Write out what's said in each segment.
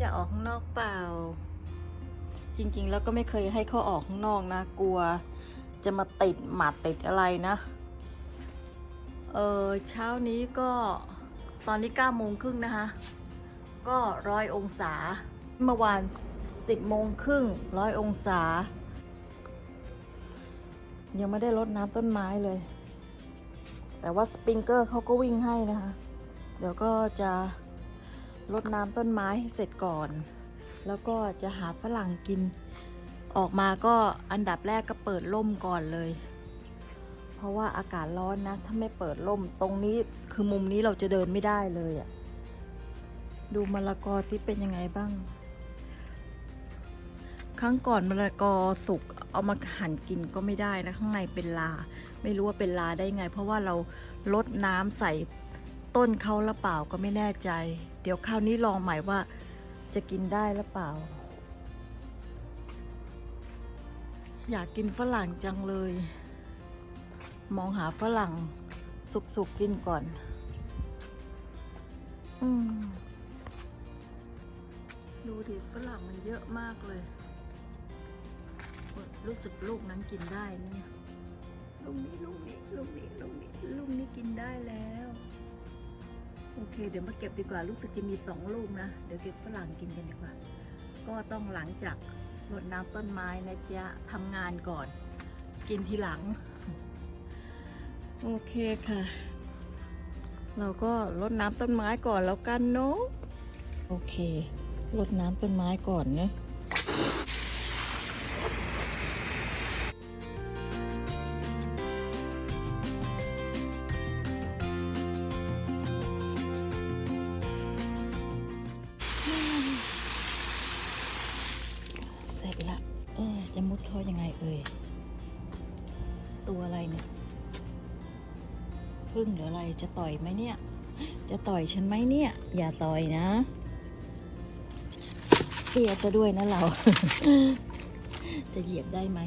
อยากออกข้างนอกเปล่า จริงๆ แล้วก็ไม่เคยให้เขาออกข้างนอกนะ กลัว จะมาติดหมัดติดอะไรนะ เออเช้านี้ก็ตอนนี้9ก้าโมงครึ่งนะคะ ก็ร้อยองศา เมื่อวาน10โมงครึ่งร้อยองศา ยังไม่ได้รดน้ำต้นไม้เลย แต่ว่าสปริงเกอร์เขาก็วิ่งให้นะคะ เดี๋ยวก็จะ รดน้ำต้นไม้ให้เสร็จก่อน แล้วก็จะหาฝรั่งกิน ออกมาก็อันดับแรกก็เปิดร่มก่อนเลย เพราะว่าอากาศร้อนนะ ถ้าไม่เปิดร่มตรงนี้คือมุมนี้เราจะเดินไม่ได้เลยอะ่ะ ดูมะละกอที่เป็นยังไงบ้าง ครั้งก่อนมะละกอสุกเอามาหั่นกินก็ไม่ได้นะ ข้างในเป็นลา ไม่รู้ว่าเป็นลาได้ไง เพราะว่าเราลดน้ำใส่ ต้นเขาหรือเปล่าก็ไม่แน่ใจ เดี๋ยวคราวนี้ลองใหม่ว่าจะกินได้หรือเปล่า อยากกินฝรั่งจังเลย มองหาฝรั่งสุกๆกินก่อน อืมดูดิฝรั่งมันเยอะมากเลย รู้สึกลูกนั้นกินได้เนี่ย ลูกนี้ลูกนี้ลูกนี้ลูกนี้ลูกนี้กินได้แล้ว โอเค เดี๋ยวมาเก็บดีกว่า รู้สึกจะมีสองลูกนะ เดี๋ยวเก็บฝรั่งกินกันดีกว่า ก็ต้องหลังจากรดน้ำต้นไม้นะจ๊ะทำงานก่อน กินทีหลัง โอเคค่ะ เราก็รดน้ำต้นไม้ก่อนแล้วกันเนาะ โอเครดน้ำต้นไม้ก่อนเนะ เฮ้ย ตัวอะไรเนี่ย พึ่งหรืออะไร จะต่อยไหมเนี่ย จะต่อยฉันไหมเนี่ย อย่าต่อยนะเปียจะด้วยนะเรา จะเหยียบได้ไหม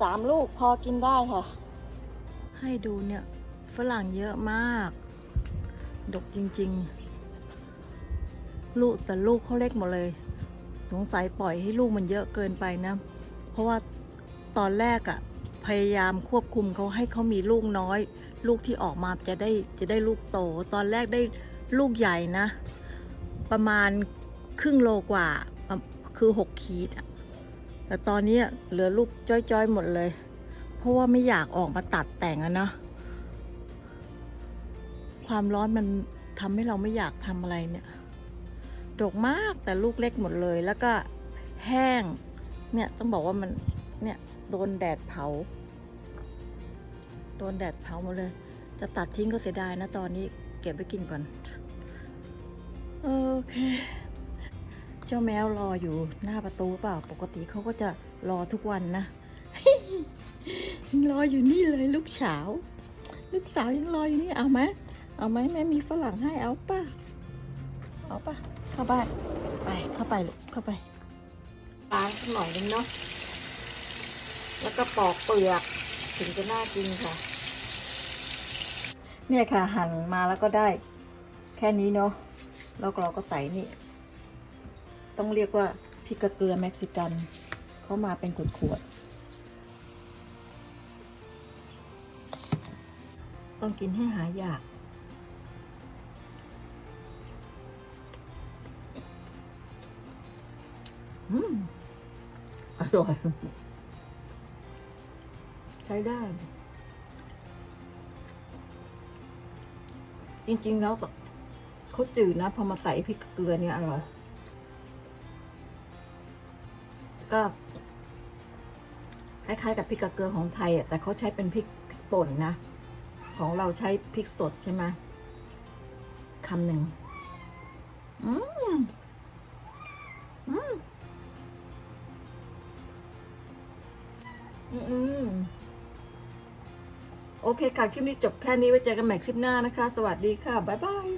สามลูกพอกินได้ค่ะ ให้ดูเนี่ยฝรั่งเยอะมาก ดกจริงๆ ลูกแต่ลูกเขาเล็กหมดเลย สงสัยปล่อยให้ลูกมันเยอะเกินไปนะ เพราะว่าตอนแรกอะ่ะพยายามควบคุมเขาให้เขามีลูกน้อย ลูกที่ออกมาจะได้จะได้ลูกโต ตอนแรกได้ลูกใหญ่นะ ประมาณครึ่งโลกว่าคือหกขีดอะ แต่ตอนนี้เหลือลูกจ้อยๆหมดเลย เพราะว่าไม่อยากออกมาตัดแต่งอะนะ ความร้อนมันทำให้เราไม่อยากทำอะไรเนี่ย ดกมากแต่ลูกเล็กหมดเลย แล้วก็แห้ง เนี่ยต้องบอกว่ามัน เนี่ยโดนแดดเผา โดนแดดเผาหมดเลย จะตัดทิ้งก็เสียดายนะตอนนี้เก็บไว้กินก่อน โอเค เจ้าแมวรออยู่หน้าประตูเปล่า ปกติเขาก็จะรอทุกวันนะ ยังรออยู่นี่เลยลูกสาว ลูกสาวยังรออยู่นี่เอาไหมเอาไหมแม่มีฝรั่งให้เอาป่ะ เอาป่ะ เข้าบ้าน ไปเข้าไปลูกเข้าไปล้างสักหน่อยนึงเนาะ แล้วก็ปอกเปลือกถึงจะน่ากินค่ะ เนี่ยค่ะหั่นมาแล้วก็ได้ แค่นี้เนาะแล้วเราก็ใส่นี่ ต้องเรียกว่าพริกกระเกลือเม็กซิกัน เข้ามาเป็นขวดๆต้องกินให้หายอยากอืมอร่อย ใช้ได้ จริง ๆ แล้วเขาจืดนะ พอมาใส่พริกเกลือเนี่ยอร่อย ก็คล้ายๆกับพริกกระเกลือของไทยอะแต่เขาใช้เป็นพริกป่นนะ ของเราใช้พริกสดใช่ไหมคำหนึ่งอืมอืมอืมโอเคค่ะ คลิปนี้จบแค่นี้ไว้เจอกันใหม่คลิปหน้านะคะ สวัสดีค่ะ บ๊ายบาย